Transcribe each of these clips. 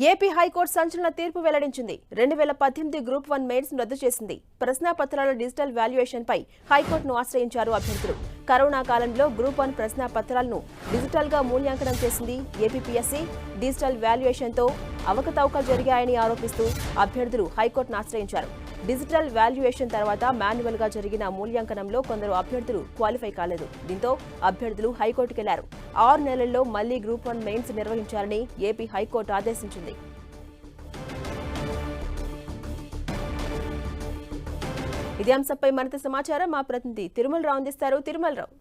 AP high court సంచలన తీర్పు వెల్లడించింది. రెండు వేల పద్దెనిమిది గ్రూప్ వన్ మెయిన్స్ రద్దు చేసింది. ప్రశ్నాపత్రాల డిజిటల్ వాల్యుయేషన్ పై హైకోర్టును ఆశ్రయించారు అభ్యర్థులు. కరోనా కాలంలో గ్రూప్ వన్ ప్రశ్నాపత్రాలను డిజిటల్గా మూల్యాంకనం చేసింది ఏపీపీఎస్సీ. డిజిటల్ వాల్యుయేషన్తో అవకతవకలు జరిగాయని ఆరోపిస్తూ అభ్యర్థులు హైకోర్టును ఆశ్రయించారు. డిజిటల్ వాల్యుయేషన్ తర్వాత మాన్యువల్గా జరిగిన మూల్యాంకనంలో కొందరు అభ్యర్థులు క్వాలిఫై కాలేదు. దీంతో అభ్యర్థులు హైకోర్టుకెళ్ళారు. ఆరు నెలల్లో మళ్ళీ గ్రూప్ వన్ మెయిన్స్ నిర్వహించాలని ఏపీ హైకోర్టు ఆదేశించింది. ఇదే అంశంపై మరింత సమాచారం మా ప్రతినిధి తిరుమలరావు అందిస్తారు. తిరుమలరావు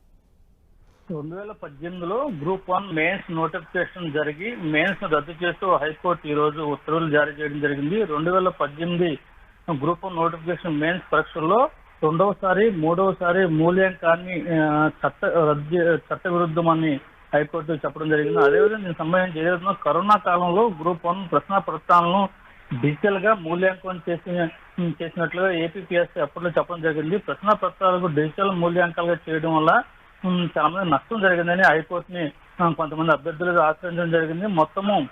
రెండు వేల పద్దెనిమిదిలో గ్రూప్ వన్ మెయిన్స్ నోటిఫికేషన్ జరిగి మెయిన్స్ రద్దు చేస్తూ హైకోర్టు ఈ రోజు ఉత్తర్వులు జారీ చేయడం జరిగింది. రెండు వేల పద్దెనిమిది గ్రూప్ వన్ నోటిఫికేషన్ మెయిన్స్ పరీక్షల్లో రెండవసారి మూడవసారి మూల్యాంకాన్ని చట్ట రద్దు చే- చట్ట విరుద్ధమని హైకోర్టు చెప్పడం జరిగింది. అదేవిధంగా దీనికి సంబంధించి ఏదైతే కరోనా కాలంలో గ్రూప్ వన్ ప్రశ్న పత్రాలను డిజిటల్గా మూల్యాంకనం చేసి చేసినట్లుగా ఏపీపీఎస్సీ అప్పట్లో చెప్పడం జరిగింది. ప్రశ్న పత్రాలకు డిజిటల్ మూల్యాంకాలుగా చేయడం వల్ల చాలా మంది నష్టం జరిగిందని హైకోర్టుని కొంతమంది అభ్యర్థులుగా ఆశ్రయించడం జరిగింది. మొత్తము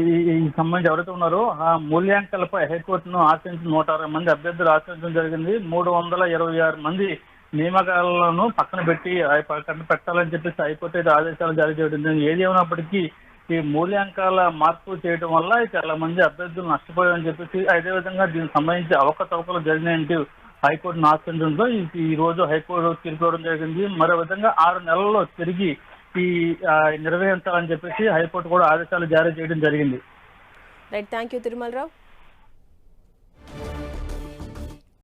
ఈ ఈ సంబంధించి ఎవరైతే ఉన్నారో ఆ మూల్యాంకాలపై హైకోర్టును ఆశ్రయించిన నూట అరవై మంది అభ్యర్థులు ఆశ్రయించడం జరిగింది మూడు వందల ఇరవై ఆరు మంది నియామకాలను పక్కన పెట్టి పక్కన పెట్టాలని చెప్పేసి హైకోర్టు అయితే ఆదేశాలు జారీ చేయడం జరిగింది. ఏది ఏమైనప్పటికీ ఈ మూల్యాంకాల మార్పు చేయడం వల్ల చాలా మంది అభ్యర్థులు నష్టపోయారని చెప్పేసి అదే విధంగా దీనికి సంబంధించి అవకతవకలు జరిగినాయంటూ హైకోర్టును ఆశ్రయించడంతో ఈ రోజు హైకోర్టు తీర్పు జరిగింది మరో విధంగా ఆరు నెలల్లో తిరిగి ఈ ఆ, నిర్వహించాలని చెప్పేసి హైకోర్టు కూడా ఆదేశాలు జారీ చేయడం జరిగింది. Right thank you Tirumalarao.